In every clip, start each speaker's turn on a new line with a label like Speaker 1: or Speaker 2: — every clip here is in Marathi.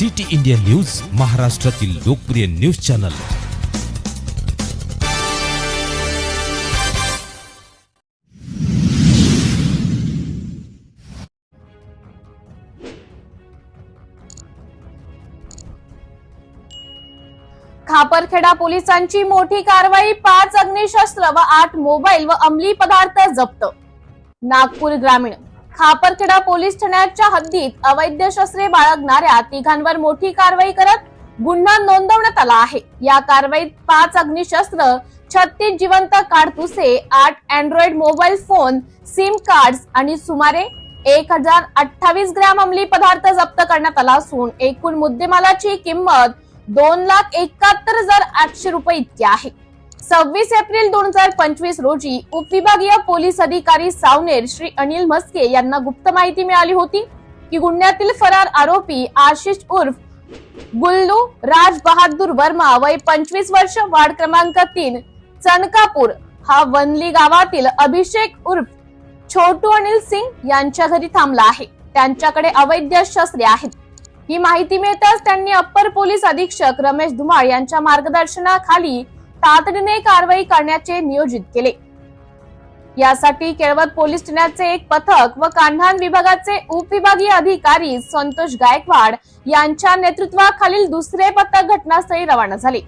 Speaker 1: सिटी इंडिया न्यूज महाराष्ट्रातील लोकप्रिय न्यूज चॅनल.
Speaker 2: खापरखेडा पोलिसांची मोठी कारवाई पाच अग्निशस्त्र व आठ मोबाईल व अंमली पदार्थ जप्त. नागपूर ग्रामीण खापरखेडा पोलीस ठाण्याच्या हद्दीत अवैध शस्त्रे बाळगणाऱ्या तिघांवर मोठी कारवाई करत गुन्हा नोंदवण्यात आला आहे. या कारवाईत पाच अग्निशस्त्र छत्तीस जिवंत काडतुसे आठ android mobile phone SIM cards आणि सुमारे एक हजार अठ्ठावीस ग्रॅम अंमली पदार्थ जप्त करण्यात आला असून एकूण मुद्देमालाची किंमत दोन लाख एकाहत्तर हजार आठशे रुपये इतकी आहे. सव्वीस एप्रिल दोन हजार पंचवीस रोजी उपविभागीय पोलीस अधिकारी सावनेर श्री अनिल म्हस्के यांना गुप्त माहिती मिळाली होती की गुन्ह्यातील फरार आरोपी आशिष उर्फ गुल्लू राज बहादूर वर्मा वय पंचवीस वर्ष वार्ड क्रमांक तीन चनकापूर. हा वनली गावातील अभिषेक उर्फ छोटू अनिल सिंग यांच्या घरी थांबला आहे. त्यांच्याकडे अवैध शस्त्रे आहेत. ही माहिती मिळताच त्यांनी अप्पर पोलीस अधीक्षक रमेश धुमाळ यांच्या मार्गदर्शनाखाली तातडीने कारवाई करण्याचे नियोजित केले. यासाठी केळवत पोलीस ठाण्याचे एक पथक व कान्हान विभागाचे उपविभागीय अधिकारी संतोष गायकवाड यांच्या नेतृत्वाखालील दुसरे पथक घटनास्थळी रवाना झाले.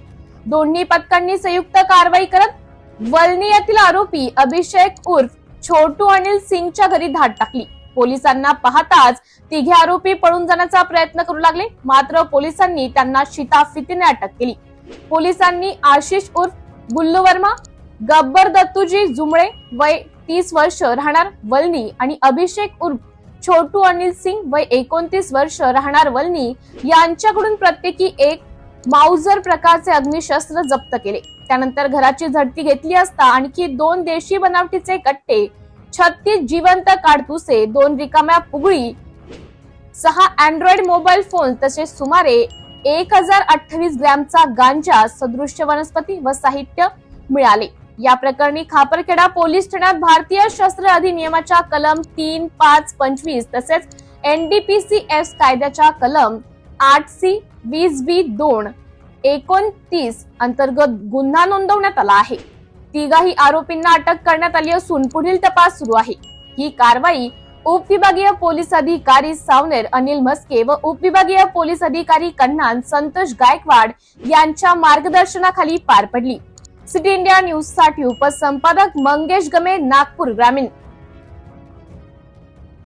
Speaker 2: दोन्ही पथकांनी संयुक्त कारवाई करत वलनी येथील आरोपी अभिषेक उर्फ छोटू अनिल सिंगच्या घरी धाड टाकली. पोलिसांना पाहताच तिघे आरोपी पळून जाण्याचा प्रयत्न करू लागले मात्र पोलिसांनी त्यांना शिताफितीने अटक केली. पोलिसांनी आशिष उर्फ गुल्लू वर्मा गब्बर दत्तूजी जुमळे वय तीस वर्ष राहणार वलनी आणि अभिषेक उर्फ छोटू अनिल सिंग वय एकोणतीस वर्ष राहणार वलनी यांच्याकडून प्रत्येकी एक माउजर प्रकारचे अग्निशस्त्र जप्त केले. त्यानंतर घराची झडती घेतली असता आणखी दोन देशी बनावटीचे कट्टे छत्तीस जिवंत काडतुसे दोन रिकाम्या पुगळी सहा अँड्रॉइड मोबाईल फोन तसेच सुमारे एक हजार अठ्ठावीस ग्रॅमचा गांजा सदृश्य वनस्पती व साहित्य मिळाले. या प्रकरणी खापरखेडा पोलीस ठाण्यात भारतीय शस्त्र अधिनियमाच्या कलम तीन पाच पंचवीस तसेच एनडीपीसी एफ कायद्याच्या कलम आठ सी वीस बी दोन एकोणतीस अंतर्गत गुन्हा नोंदवण्यात आला आहे. तिघाही आरोपींना अटक करण्यात आली असून पुढील तपास सुरू आहे. ही कारवाई उपविभागीय पोलीस अधिकारी सावनेर अनिल म्हस्के व उपविभागीय पोलीस अधिकारी कन्हान संतोष गायकवाड यांच्या मार्गदर्शनाखाली पार पडली. सिटी इंडिया न्यूजसाठी उपसंपादक मंगेश गमे नागपूर ग्रामीण.